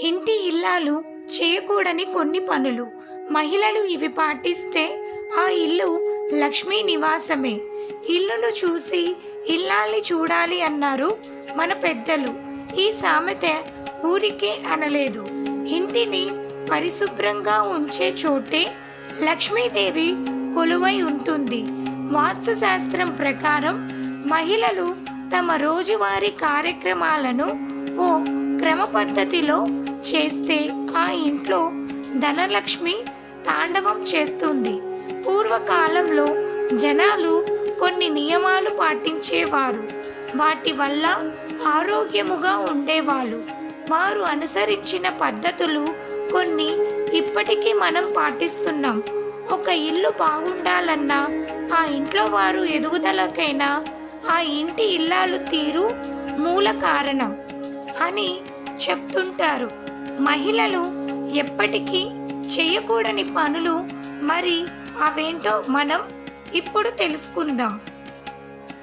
ఇంటి ఇల్లాలు చేయకూడని కొన్ని పనులు. మహిళలు ఇవి పాటిస్తే ఆ ఇల్లు లక్ష్మీ నివాసమే. ఇల్లును చూసి ఇల్లాల్ని చూడాలి అన్నారు మన పెద్దలు. ఈ సామెత ఊరికే అనలేదు. ఇంటిని పరిశుభ్రంగా ఉంచే చోటే లక్ష్మీదేవి కొలువై ఉంటుంది. వాస్తు శాస్త్రం ప్రకారం మహిళలు తమ రోజువారీ కార్యక్రమాలను ఓ క్రమ పద్ధతిలో చేస్తే ఆ ఇంట్లో ధనలక్ష్మి తాండవం చేస్తుంది. పూర్వకాలంలో జనాలు కొన్ని నియమాలు పాటించేవారు. వాటి వల్ల ఆరోగ్యముగా ఉండేవాళ్ళు. వారు అనుసరించిన పద్ధతులు కొన్ని ఇప్పటికీ మనం పాటిస్తున్నాం. ఒక ఇల్లు బాగుండాలన్నా ఆ ఇంట్లో వారు ఎదుగుదలకైనా ఆ ఇంటి ఇల్లాలు తీరు మూల కారణం అని చెప్తుంటారు. మహిళలు ఎప్పటికీ చేయకూడని పనులు మరి అవేంటో మనం ఇప్పుడు తెలుసుకుందాం.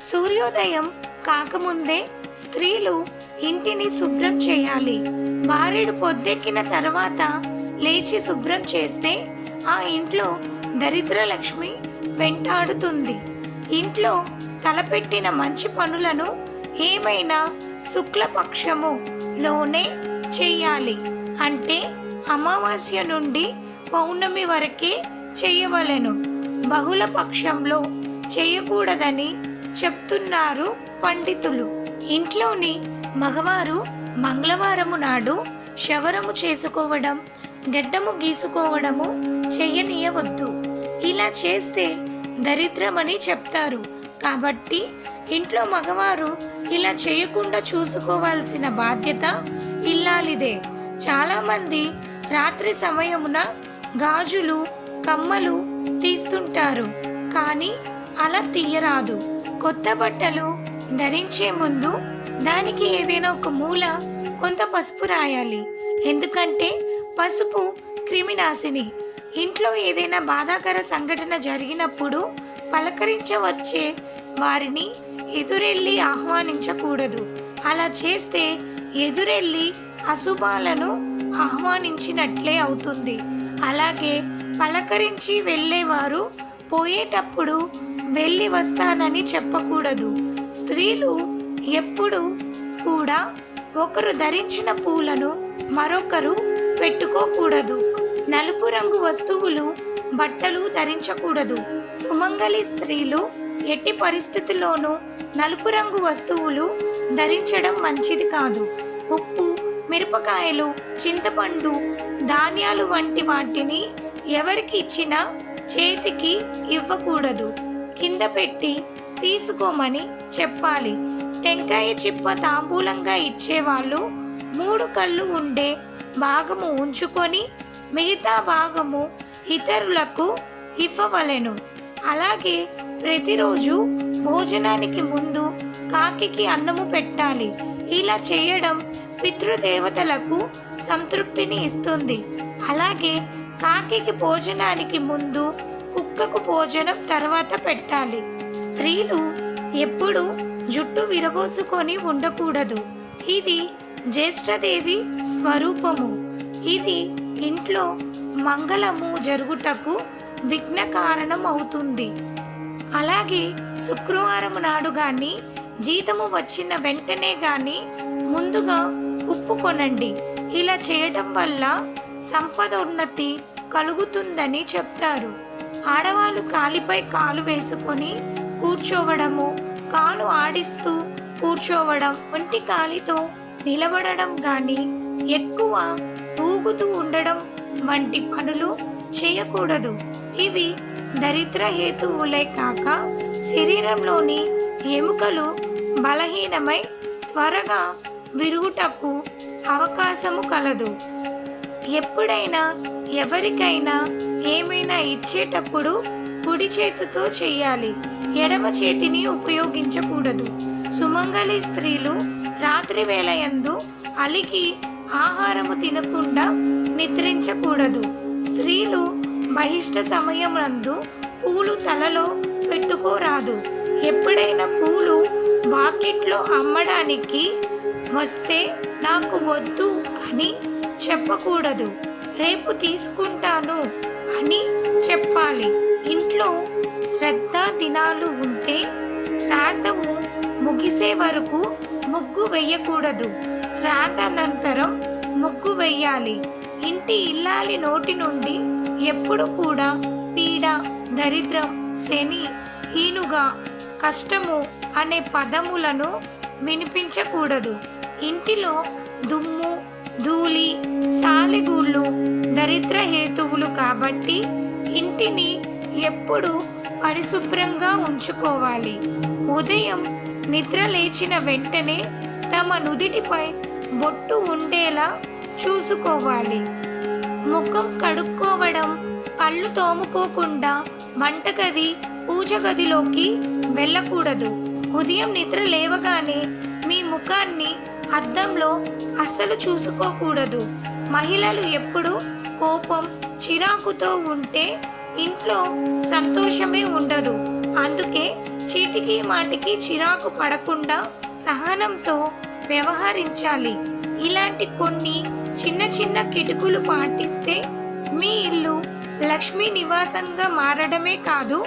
సూర్యోదయం కాకముందే స్త్రీలు ఇంటిని శుభ్రం చేయాలి. బారెడు పొద్దెక్కిన తర్వాత లేచి శుభ్రం చేస్తే ఆ ఇంట్లో దరిద్ర లక్ష్మి వెంటాడుతుంది. ఇంట్లో తలపెట్టిన మంచి పనులను ఏమైనా శుక్లపక్షము లోనే చెయ్యాలి అంటే అమావాస్య నుండి పౌర్ణమి వరకే చేయవలెను. బహుళ పక్షంలో చేయకూడదని చెప్తున్నారు పండితులు. ఇంట్లోని మగవారు మంగళవారము నాడు శవరము చేసుకోవడం గడ్డము గీసుకోవడము చెయ్యనీయవద్దు ఇలా చేస్తే దరిద్రమని చెప్తారు. కాబట్టి ఇంట్లో మగవారు ఇలా చేయకుండా చూసుకోవాల్సిన బాధ్యత ఇల్లాలిదే. చాలా మంది రాత్రి సమయమున గాజులు కమ్మలు తీస్తుంటారు కానీ అలా తీయరాదు. కొత్త బట్టలు ధరించే ముందు దానికి ఏదైనా ఒక మూల కొంత పసుపు రాయాలి. ఎందుకంటే పసుపు క్రిమినాశిని. ఇంట్లో ఏదైనా బాధాకర సంఘటన జరిగినప్పుడు పలకరించవచ్చే వారిని ఎదురెళ్ళి ఆహ్వానించకూడదు. అలా చేస్తే ఎదురెళ్ళి అశుభాలను ఆహ్వానించినట్లే అవుతుంది. అలాగే పలకరించి వెళ్ళేవారు పోయేటప్పుడు వెళ్ళి వస్తానని చెప్పకూడదు. స్త్రీలు ఎప్పుడు కూడా ఒకరు ధరించిన పూలను మరొకరు పెట్టుకోకూడదు. నలుపు రంగు వస్తువులు బట్టలు ధరించకూడదు. సుమంగళి స్త్రీలు ఎట్టి పరిస్థితుల్లోనూ నలుపు రంగు వస్తువులు ధరించడం మంచిది కాదు. ఉప్పు మిరపకాయలు చింతపండు ధాన్యాలు వంటి వాటిని ఎవరికి ఇచ్చినా చేతికి ఇవ్వకూడదు. కింద పెట్టి తీసుకోమని చెప్పాలి. టెంకాయ చిప్ప తాంబూలంగా ఇచ్చేవాళ్ళు మూడు కళ్ళు ఉండే భాగము ఉంచుకొని మిగతా భాగము ఇతరులకు ఇవ్వవలెను. అలాగే ప్రతిరోజు భోజనానికి ముందు కాకికి అన్నము పెట్టాలి. ఇలా చేయడం పితృదేవతలకు సంతృప్తిని ఇస్తుంది. అలాగే కాకికి భోజనానికి ముందు కుక్కకు భోజనం తర్వాత పెట్టాలి. స్త్రీలు ఎప్పుడు జుట్టు విరబోసుకొని ఉండకూడదు. ఇది జ్యేష్ఠదేవి స్వరూపము. ఇది ఇంట్లో మంగళము జరుగుటకు విఘ్న కారణం అవుతుంది అలాగే శుక్రవారం నాడు గాని జీతము వచ్చిన వెంటనే గాని ముందుగా ఉప్పు కొనండి. ఇలా చేయటం వల్ల సంపద ఉన్నతి కలుగుతుందని చెప్తారు. ఆడవాళ్ళు కాలిపై కాలు వేసుకొని కూర్చోవడము కాలు ఆడిస్తూ కూర్చోవడం వంటి కాలితో నిలబడడం గాని ఎక్కువ ఊగుతూ ఉండడం వంటి పనులు చేయకూడదు. ఇవి దరిద్ర హేతువులే కాక శరీరంలోని ఎముకలు బలహీనమై త్వరగా విరుగుటకు అవకాశము కలదు. ఎప్పుడైనా ఎవరికైనా ఏమైనా ఇచ్చేటప్పుడు కుడి చేతితో చెయ్యాలి ఎడమ చేతిని ఉపయోగించకూడదు. సుమంగళి స్త్రీలు రాత్రి వేళ యందు అలిగి ఆహారము తినకుండా నిద్రించకూడదు. స్త్రీలు బహిష్ట సమయమునందు పూలు తలలో పెట్టుకోరాదు. ఎప్పుడైనా పూలు వాకిట్లో అమ్మడానికి వస్తే నాకు వద్దు అని చెప్పకూడదు. రేపు తీసుకుంటాను అని చెప్పాలి. ఇంట్లో శ్రద్ధ దినాలు ఉంటే శ్రాద్ధము ముగిసే వరకు ముగ్గు వెయ్యకూడదు శ్రాద్ధానంతరం ముగ్గు వెయ్యాలి ఇంటి ఇల్లాలి నోటి నుండి ఎప్పుడు కూడా పీడ దరిద్రం శని హీనుగా కష్టము అనే పదములను వినిపించకూడదు. ఇంటిలో దుమ్ము ధూళి సాలెగూళ్ళు దరిద్ర హేతువులు కాబట్టి ఇంటిని ఎప్పుడు పరిశుభ్రంగా ఉంచుకోవాలి. ఉదయం నిద్ర లేచిన వెంటనే తమ నుదిటిపై బొట్టు ఉండేలా చూసుకోవాలి. ముఖం కడుక్కోవడం పళ్ళు తోముకోకుండా వంటగది పూజ గదిలోకి వెళ్ళకూడదు. ఉదయం నిద్ర లేవగానే మీ ముఖాన్ని అద్దంలో అస్సలు చూసుకోకూడదు. మహిళలు ఎప్పుడు కోపం చిరాకుతో ఉంటే ఇంట్లో సంతోషమే ఉండదు. అందుకే చీటికి మాటికి చిరాకు పడకుండా సహనంతో వ్యవహరించాలి. ఇలాంటి కొన్ని చిన్న చిన్న కిటుకులు పాటిస్తే మీ ఇల్లు లక్ష్మీ నివాసంగా మారడమే కాదు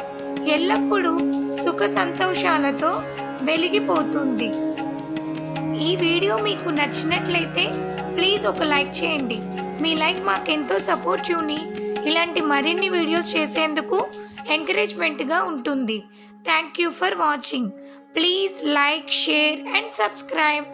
ఎల్లప్పుడూ సుఖ సంతోషాలతో వెలిగిపోతుంది. ఈ వీడియో మీకు నచ్చినట్లయితే ప్లీజ్ ఒక లైక్ చేయండి. మీ లైక్ మాకెంతో సపోర్ట్ యూని ఇలాంటి మరిన్ని వీడియోస్ చేసేందుకు ఎంకరేజ్మెంట్గా ఉంటుంది. Thank you for watching. Please like share and subscribe.